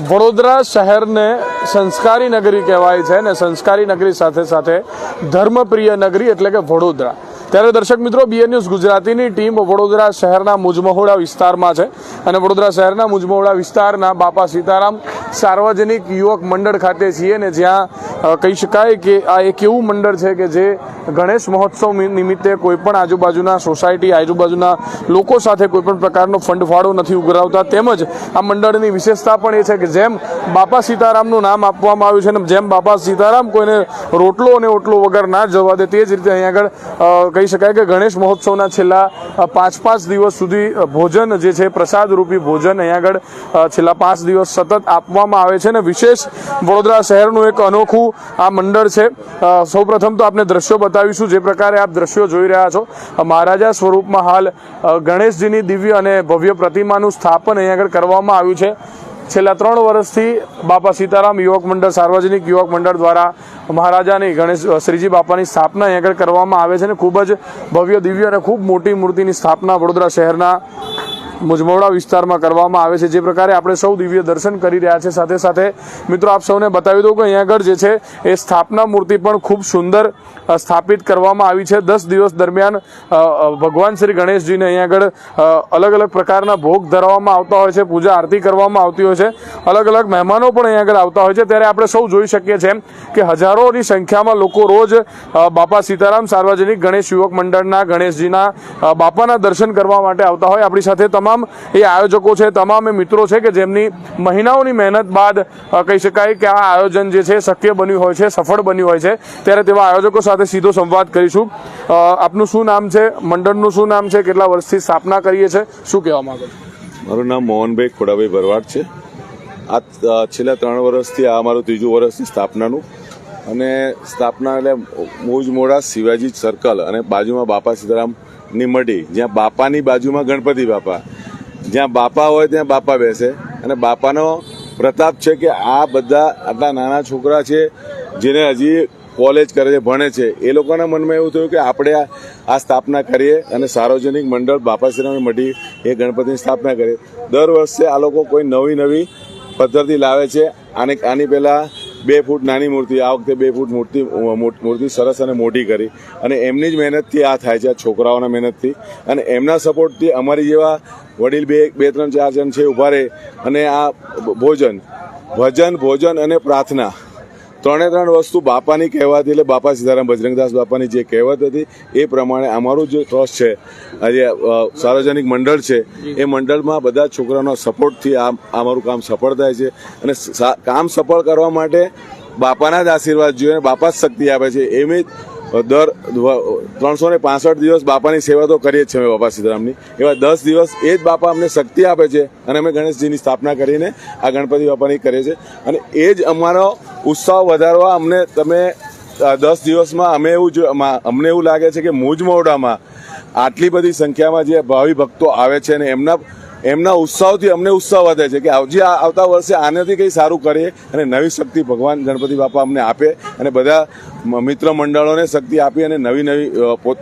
વડોદરા શહેરને સંસ્કારી નગરી કહેવાય છે અને સંસ્કારી નગરી સાથે સાથે ધર્મપ્રિય નગરી એટલે કે વડોદરા. ત્યારે દર્શક મિત્રો બીએન ન્યૂઝ ગુજરાતીની ટીમ વડોદરા શહેરના મુજમહોડા વિસ્તારમાં છે અને વડોદરા શહેરના મુજમહોડા વિસ્તારના બાપા સીતારામ સાર્વજનિક યુવક મંડળ ખાતે છીએ ને જ્યાં કહી શકાય કે આ એક એવું મંડળ છે કે જે ગણેશ મહોત્સવ નિમિત્તે કોઈ પણ આજુબાજુના સોસાયટી, આજુબાજુના લોકો સાથે કોઈ પણ પ્રકારનો ફંડ ફાળો નથી ઉઘરાવતા. તેમજ આ મંડળની વિશેષતા પણ એ છે કે જેમ બાપા સીતારામનું નામ આપવામાં આવ્યું છે ને જેમ બાપા સીતારામ કોઈને રોટલો અને ઓટલો વગર ના જવા દે, તે જ રીતે અહીં આગળ કહી શકાય કે ગણેશ મહોત્સવના છેલ્લા પાંચ પાંચ દિવસ સુધી ભોજન જે છે પ્રસાદરૂપી ભોજન અહીં આગળ છેલ્લા પાંચ દિવસ સતત આપવામાં આવે છે અને વિશેષ વડોદરા શહેરનું એક અનોખું આ મંડળ છે. સૌ સૌપ્રથમ તો આપને દ્રશ્યો બતાવીશું જે પ્રકારે આપ દ્રશ્યો જોઈ રહ્યા છો. મહારાજા સ્વરૂપમાં હાલ ગણેશજીની દિવ્ય અને ભવ્ય પ્રતિમાનું સ્થાપન અહીં આગળ કરવામાં આવ્યું છે. છેલ્લા ત્રણ વર્ષથી બાપા સીતારામ યુવક મંડળ, સાર્વજનિક યુવક મંડળ દ્વારા મહારાજાની ગણેશ શ્રીજી બાપાની સ્થાપના અહીં આગળ કરવામાં આવે છે અને ખૂબ જ ભવ્ય, દિવ્ય અને ખૂબ મોટી મૂર્તિની સ્થાપના વડોદરા શહેરના મુજમોડા વિસ્તારમાં કરવામાં આવે છે. જે પ્રકારે આપણે સૌ દિવ્ય દર્શન કરી રહ્યા છે. સાથે સાથે મિત્રો આપ સૌને બતાવી દઉં કે અહીંયા આગળ જે છે, એ સ્થાપના મૂર્તિ પણ ખૂબ સુંદર સ્થાપિત કરવામાં આવી છે. દસ દિવસ દરમિયાન ભગવાન શ્રી ગણેશજીને અહીંયા આગળ અલગ અલગ પ્રકારના ભોગ ધરાવવામાં આવતા હોય છે. પૂજા આરતી કરવામાં આવતી હોય છે. અલગ અલગ મહેમાનો પણ અહીંયા આગળ આવતા હોય છે. ત્યારે આપણે સૌ જોઈ શકીએ છીએ કે હજારોની સંખ્યામાં લોકો રોજ બાપા સીતારામ સાર્વજનિક ગણેશ યુવક મંડળના, ગણેશજીના બાપાના દર્શન કરવા માટે આવતા હોય. આપણી સાથે તમામ એ આયોજકો છે, તમામ એ મિત્રો છે કે જેમની મહિનાઓની મહેનત બાદ કહી શકાય કે આ આયોજન જે છે શક્ય બન્યું હોય છે, સફળ બન્યું હોય છે, ત્યારે તેવા આયોજકો સાથે સીધો સંવાદ કરીશું. આપનું શું નામ છે? મંડળનું શું નામ છે? કેટલા વર્ષથી સ્થાપના કરીએ છે? શું કહેવા માંગો છો? મારું નામ મોહનભાઈ ખોડાભાઈ ભરવાડ છે. આ છેલ્લા ત્રણ વર્ષથી આ અમારું ત્રીજું વર્ષથી સ્થાપનાનું. અને સ્થાપના એટલે મોજ મોડા શિવાજી સર્કલ અને બાજુમાં બાપા સીતારામની મઢી, જ્યાં બાપાની બાજુમાં ગણપતિ બાપા. જ્યાં બાપા હોય ત્યાં બાપા બેસે. અને બાપાનો પ્રતાપ છે કે આ બધા આટલા નાના છોકરા છે, જેને હજી કોલેજ કરે છે, ભણે છે, એ લોકોના મનમાં એવું થયું કે આપણે આ- સ્થાપના કરીએ અને સાર્વજનિક મંડળ બાપા શ્રીરામની મઢી એ ગણપતિની સ્થાપના કરીએ. દર વર્ષે આ લોકો કોઈ નવી નવી પદ્ધતિ લાવે છે. આને, આની પહેલાં બે ફૂટ નાની મૂર્તિ, આ વખતે બે ફૂટ મૂર્તિ મૂર્તિ સરસ અને મોટી કરી. અને એમની જ મહેનતથી આ થાય છે, આ છોકરાઓના મહેનતથી. અને એમના સપોર્ટથી અમારી જેવા વડીલ બે બે, ત્રણ, ચાર જણ છે ઊભા રહે અને આ ભોજન, ભજન, ભોજન અને પ્રાર્થના. ત્રણે ત્રણ વસ્તુ બાપાની કહેવાતી એટલે બાપા સીતારામ બજરંગદાસ બાપાની જે કહેવત હતી એ પ્રમાણે અમારું જે ટ્રસ્ટ છે, આજે સાર્વજનિક મંડળ છે, એ મંડળમાં બધા છોકરાનો સપોર્ટથી આ અમારું કામ સફળ થાય છે અને કામ સફળ કરવા માટે બાપાના જ આશીર્વાદ જોઈએ બાપા જ શક્તિ આપે છે. એમ જ દર ત્રણસો ને પાસઠ દિવસ બાપાની સેવા તો કરીએ જ છીએ અમે બાપા સીતારામની. એવા દસ દિવસ એ જ બાપા અમને શક્તિ આપે છે અને અમે ગણેશજીની સ્થાપના કરીને આ ગણપતિ બાપાની કરીએ છીએ અને એ જ અમારો ઉત્સાહ વધારવા અમને તમે દસ દિવસમાં અમે એવું જો અમને એવું લાગે છે કે મુજ મોડામાં આટલી બધી સંખ્યામાં જે ભાવિ ભક્તો આવે છે અને એમના એમના ઉત્સાહથી અમને ઉત્સાહ વધે છે કે આવજી આવતા વર્ષે આનાથી કંઈ સારું કરીએ અને નવી શક્તિ ભગવાન ગણપતિ બાપા અમને આપે અને બધા મિત્ર મંડળોને શક્તિ આપી અને નવી નવી પોત,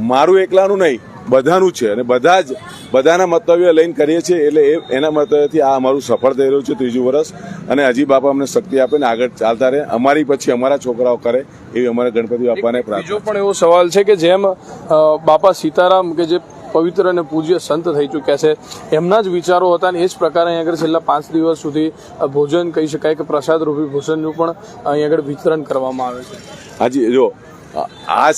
મારું એકલાનું નહીં, બધાનું છે અને બધા જ, બધાના મંતવ્ય લઈને કરીએ છીએ એટલે એ, એના મંતવ્યથી આ અમારું સફળ થઈ રહ્યું છે ત્રીજું વર્ષ અને હજી બાપા અમને શક્તિ આપે ને આગળ ચાલતા રહે, અમારી પછી અમારા છોકરાઓ કરે એવી અમારે ગણપતિ બાપાને પ્રાર્થના પણ એવો સવાલ છે કે જેમ બાપા સીતારામ કે જે પવિત્ર અને પૂજ્ય સંત થઈ ચૂક્યા છે. એમના જ વિચારો હતા અને એ જ પ્રકારે અહીં આગળ છેલ્લા પાંચ દિવસ સુધી ભોજન કહી શકાય કે પ્રસાદ રૂપી ભોજનનું પણ અહીં આગળ વિતરણ કરવામાં આવે છે. હાજી, જો આ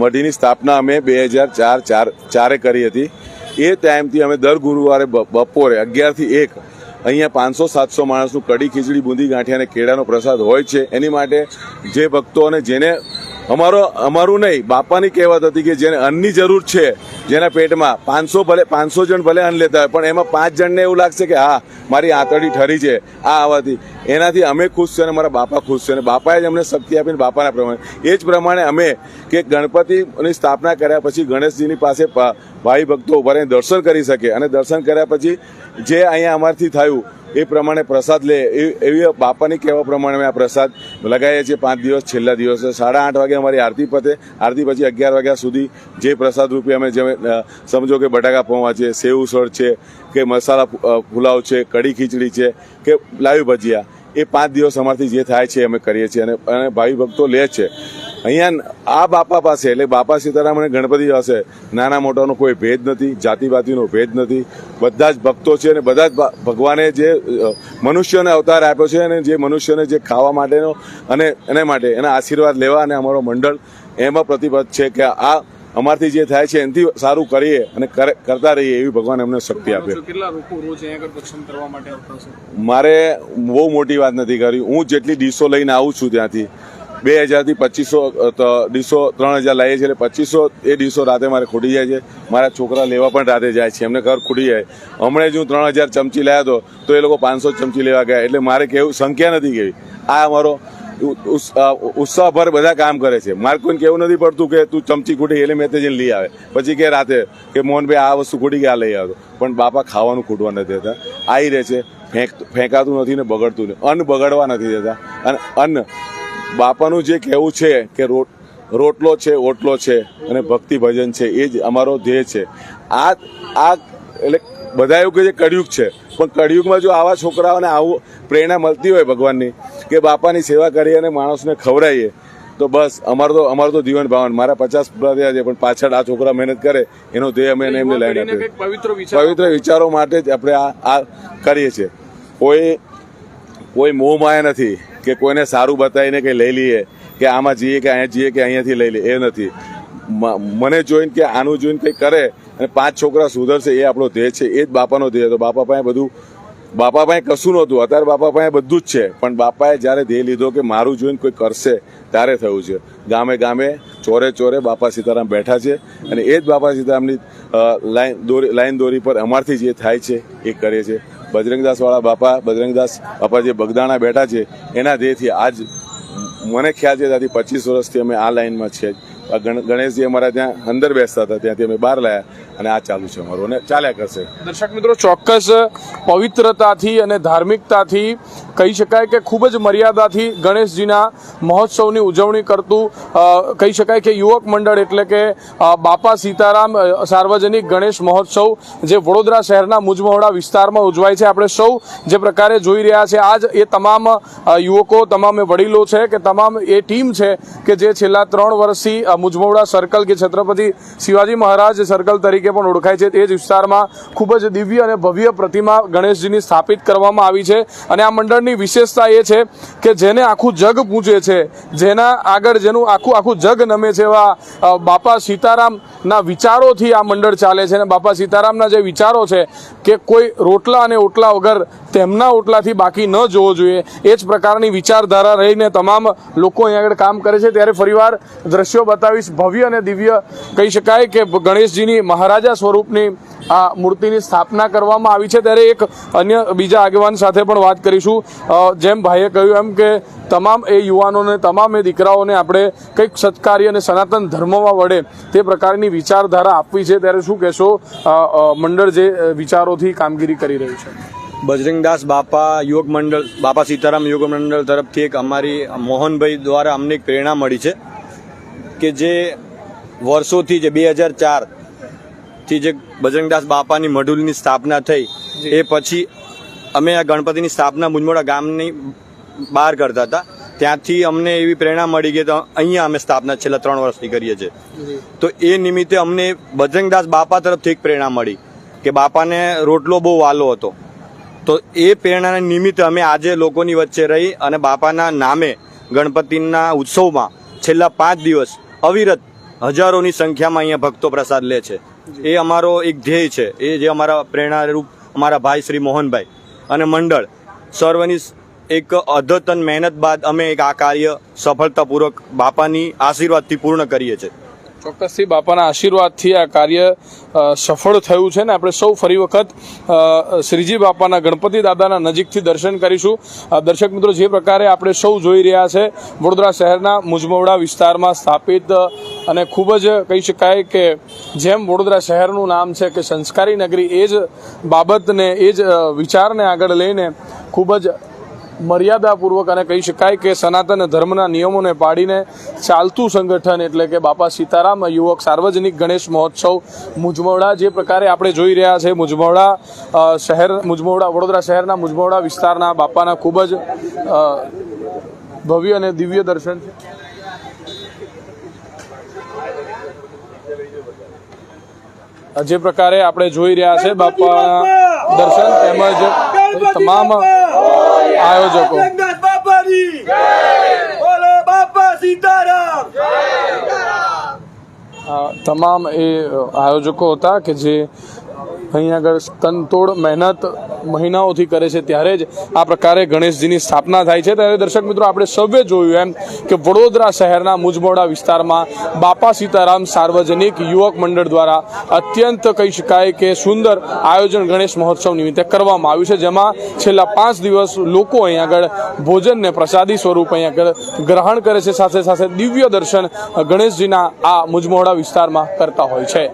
મઢીની સ્થાપના અમે બે હજાર ચાર ચાર, ચારે કરી હતી. એ ટાઈમથી અમે દર ગુરુવારે બપોરે અગિયારથી એક અહીંયા પાંચસો, સાતસો માણસનું કડી ખીચડી, બુંદી ગાંઠિયા અને કેળાનો પ્રસાદ હોય છે. એની માટે જે ભક્તો અને જેને અમારો, અમારું નહીં, બાપાની કહેવત હતી કે જેને અન્નની જરૂર છે, જેના પેટમાં પાંચસો ભલે, પાંચસો જણ ભલે અન્ન લેતા હોય, પણ એમાં પાંચ જણને એવું લાગશે કે હા, મારી આંતરડી ઠરી છે, આ આવવાથી એનાથી અમે ખુશ છે અને મારા બાપા ખુશ છે અને બાપાએ જ અમને શક્તિ આપીને બાપાના પ્રમાણે. એ જ પ્રમાણે અમે કે ગણપતિની સ્થાપના કર્યા પછી ગણેશજીની પાસે ભાઈ ભક્તો ઊભા દર્શન કરી શકે. અને દર્શન કર્યા પછી જે અહીંયા અમારથી થયું એ પ્રમાણે પ્રસાદ લે એવી બાપાની કહેવા પ્રમાણે અમે આ પ્રસાદ લગાવીએ છીએ પાંચ દિવસ, છેલ્લા દિવસે. સાડા આઠ વાગે અમારી આરતી પતે, આરતી પછી અગિયાર વાગ્યા સુધી જે પ્રસાદ રૂપે અમે જે સમજો કે બટાકા પૌવા છે, સેવ ઉસળ છે, કે મસાલા પુલાવ છે, કઢી ખીચડી છે, કે લાવી ભજીયા, એ પાંચ દિવસ અમારથી જે થાય છે અમે કરીએ છીએ. અને ભાવિ ભક્તો લે છે. અહીંયા આ બાપા પાસે એટલે બાપા સીતારામ અને ગણપતિ પાસે નાના મોટાનો કોઈ ભેદ નથી જાતિવાતીનો ભેદ નથી. બધા જ ભક્તો છે અને બધા જ ભગવાને જે મનુષ્યને અવતાર આપ્યો છે અને જે મનુષ્યને જે ખાવા માટેનો અને એના માટે એના આશીર્વાદ લેવા અને અમારો મંડળ એમાં પ્રતિબદ્ધ છે કે આ અમારથી જે થાય છે એનાથી સારું કરીએ અને કરે- કરતા રહીએ એવી ભગવાન અમને શક્તિ આપે. મારે બહુ મોટી વાત નથી કરી. હું જેટલી ડીશો લઈને આવું છું ત્યાંથી બે હજારથી પચીસો ડીશો ત્રણ હજાર લાવીએ છીએ એટલે પચીસો એ દિવસો રાતે મારે ખૂટી જાય છે. મારા છોકરા લેવા પણ રાતે જાય છે. એમને ઘર ખૂટી જાય. હમણાં જ હું ત્રણ હજાર ચમચી લાવ્યો હતો તો એ લોકો પાંચસો ચમચી લેવા ગયા. એટલે મારે કેવું, સંખ્યા નથી કેવી. આ અમારો ઉત્સાહભર બધા કામ કરે છે. મારે કોઈને કેવું નથી પડતું કે તું ચમચી ખૂટી એટલે મેં તે જઈને લઈ આવે. પછી કે રાતે કે મોહનભાઈ આ વસ્તુ ખૂટી ગયા લઈ આવતો પણ બાપા ખાવાનું ખૂટવા નથી દેતા. આવી રહે છે. ફેંક, ફેંકાતું નથી ને બગડતું અન્ન બગડવા નથી દેતા. અને અન્ન બાપાનું જે કહેવું છે કે રોટ રોટલો છે ઓટલો છે અને ભક્તિ ભજન છે એ જ અમારો ધ્યેય છે. આ આ એટલે બધા એવું કહે છે કળિયુગ છે પણ કળિયુગમાં જો આવા છોકરાઓને આવું પ્રેરણા મળતી હોય ભગવાનની કે બાપાની સેવા કરીએ અને માણસને ખવડાવીએ તો બસ અમારું તો અમારું તો જીવન ભાવન. મારા પચાસ પૂરા થયા છે પણ પાછળ આ છોકરા મહેનત કરે એનો ધ્યેય અમે એમને લઈને આપીએ. પવિત્ર વિચારો. માટે જ આપણે આ આ કરીએ છીએ. કોઈ કોઈ મોહ માયા નથી. કે કોઈને સારું બતાવીને કંઈ લઈ લઈએ, કે આમાં જઈએ કે અહીંયા જઈએ કે અહીંયાથી લઈ લઈએ, એ નથી. મને જોઈને કે આનું જોઈને કંઈ કરે અને પાંચ છોકરા સુધરશે એ આપણો ધ્યેય છે, એ જ બાપાનો ધ્યેય તો બાપા પાસે બધું, બાપા પાસે કશું નહોતું. અત્યારે બાપા પાસે બધું જ છે, પણ બાપાએ જ્યારે ધ્યેય લીધો કે મારું જોઈને કોઈ કરશે, ત્યારે થયું છે. ગામે ગામે, ચોરે ચોરે બાપા સીતારામ બેઠા છે અને એ જ બાપા સીતારામની લાઈન દોરી લાઈન દોરી પર અમારથી જે થાય છે, એ કરે છે. બજરંગદાસ વાળા બાપા, બજરંગદાસ બાપા જે બગદાણા બેઠા છે, એના ધ્યેયથી આજ મને ખ્યાલ છે ત્યાંથી પચીસ વર્ષથી અમે આ લાઈનમાં છે જ. આ ગણ- ગણેશજી અમારા ત્યાં અંદર બેસતા હતા, ત્યાંથી અમે બહાર લાયા અને આ ચાલુ છે અમારું અને ચાલ્યા કરશે. દર્શક મિત્રો, ચોક્કસ પવિત્રતાથી અને ધાર્મિકતાથી કહી શકાય કે ખૂબ જ મર્યાદાથી ગણેશજીના મહોત્સવની ઉજવણી કરતું કહી શકાય કે યુવક મંડળ એટલે કે બાપા સીતારામ સાર્વજનિક ગણેશ મહોત્સવ જે વડોદરા શહેરના મુજમહોડા વિસ્તારમાં ઉજવાય છે. આપણે સૌ જે પ્રકારે જોઈ રહ્યા છે, આજ એ તમામ યુવકો, તમામ વડીલો છે કે તમામ એ ટીમ છે કે જે છેલ્લા ત્રણ વર્ષથી અ, મુજમોડા સર્કલ કે છત્રપતિ શિવાજી મહારાજ સર્કલ તરીકે પણ ઓળખાય છે. તે જ વિસ્તારમાં ખૂબ જ દિવ્ય અને ભવ્ય પ્રતિમા ગણેશજીની સ્થાપિત કરવામાં આવી છે. અને આ મંડળની વિશેષતા એ છે કે જેને આખું જગ પૂજે છે જેના આગળ જેનું આખું આખું જગ નમે છે એવા બાપા સીતારામના વિચારોથી આ મંડળ ચાલે છે. અને બાપા સીતારામના જે વિચારો છે કે કોઈ રોટલા અને ઓટલા વગર તેમના ઓટલાથી બાકી ન જોવો જોઈએ. એ જ પ્રકારની વિચારધારા રહીને તમામ લોકો અહીં આગળ કામ કરે છે. ત્યારે ફરીવાર દ્રશ્યો બતાવીશ. ભવ્ય અને દિવ્ય કહી શકાય કે ગણેશજીની મહારાજા સ્વરૂપની આ મૂર્તિની સ્થાપના કરવામાં આવી છે. ત્યારે એક અન્ય બીજા આગેવાન સાથે પણ વાત કરીશું. જેમ ભાઈએ કહ્યું એમ કે તમામ એ યુવાનોને, તમામ એ દીકરાઓને આપણે કંઈક સત્કાર્ય અને સનાતન ધર્મમાં વડે તે પ્રકારની વિચારધારા આપવી છે. ત્યારે શું કહેશો? મંડળ જે વિચારોથી કામગીરી કરી રહ્યું છે. બજરંગદાસ બાપા યોગ મંડળ બાપા સીતારામ યોગ મંડળ તરફથી એક અમારી મોહનભાઈ દ્વારા અમને એક પ્રેરણા મળી છે કે જે વર્ષોથી જે બે હજાર ચારથી જે બજરંગદાસ બાપાની મઢુલની સ્થાપના થઈ એ પછી અમે આ ગણપતિની સ્થાપના મુંજમોડા ગામની બહાર કરતા હતા. ત્યાંથી અમને એવી પ્રેરણા મળી કે અહીંયા અમે સ્થાપના છેલ્લા ત્રણ વર્ષથી કરીએ છીએ. તો એ નિમિત્તે અમને બજરંગદાસ બાપા તરફથી એક પ્રેરણા મળી કે બાપાને રોટલો બહુ વાલો હતો. તો એ પ્રેરણાના નિમિત્તે અમે આજે લોકોની વચ્ચે રહી અને બાપાના નામે ગણપતિના ઉત્સવમાં છેલ્લા પાંચ દિવસ અવિરત હજારોની સંખ્યામાં અહીંયા ભક્તો પ્રસાદ લે છે. એ અમારો એક ધ્યેય છે. એ જે અમારા પ્રેરણારૂપ અમારા ભાઈ શ્રી મોહનભાઈ અને મંડળ સર્વની એક અદ્યતન મહેનત બાદ અમે એક આ કાર્ય સફળતાપૂર્વક બાપાની આશીર્વાદથી પૂર્ણ કરીએ છીએ. ચોક્કસથી બાપાના આશીર્વાદથી આ કાર્ય સફળ થયું છે ને આપણે સૌ ફરી વખત શ્રીજી બાપાના ગણપતિ દાદાના નજીકથી દર્શન કરીશું. દર્શક મિત્રો, જે પ્રકારે આપણે સૌ જોઈ રહ્યા છે, વડોદરા શહેરના મુજમવડા વિસ્તારમાં સ્થાપિત અને ખૂબ જ કહી શકાય કે જેમ વડોદરા શહેરનું નામ છે કે સંસ્કારી નગરી, એ જ બાબતને, એ જ વિચારને આગળ લઈને ખૂબ જ મર્યાદાપૂર્વક અને કહી શકાય કે સનાતન ધર્મના નિયમોને પાડીને ચાલતું સંગઠન એટલે કે બાપા સીતારામ યુવક સાર્વજનિક ગણેશ મહોત્સવ મુજમોડા જે પ્રકારે આપણે જોઈ રહ્યા છે. મુજમવડા શહેર મુજમોડા વડોદરા શહેરના મુજમવડા વિસ્તારના બાપાના ખૂબ જ ભવ્ય અને દિવ્ય દર્શન છે. જે પ્રકારે આપણે જોઈ રહ્યા છે બાપાના દર્શન તેમજ તમામ આયોજકો. તમામ એ આયોજકો હતા કે જે અહીં આગળ તનતોડ મહેનત મહિનાઓથી કરે છે, ત્યારે જ આ પ્રકારે ગણેશજીની સ્થાપના થાય છે. ત્યારે દર્શક મિત્રો, આપણે સૌએ જોયું એમ કે વડોદરા શહેરના મુજમોડા વિસ્તારમાં બાપા સીતારામ સાર્વજનિક યુવક મંડળ દ્વારા અત્યંત કહી શકાય કે સુંદર આયોજન ગણેશ મહોત્સવ નિમિત્તે કરવામાં આવ્યું છે, જેમાં છેલ્લા પાંચ દિવસ લોકો અહીં આગળ ભોજનને પ્રસાદી સ્વરૂપ અહીં આગળ ગ્રહણ કરે છે. સાથે સાથે દિવ્ય દર્શન ગણેશજીના આ મુજમોડા વિસ્તારમાં કરતા હોય છે.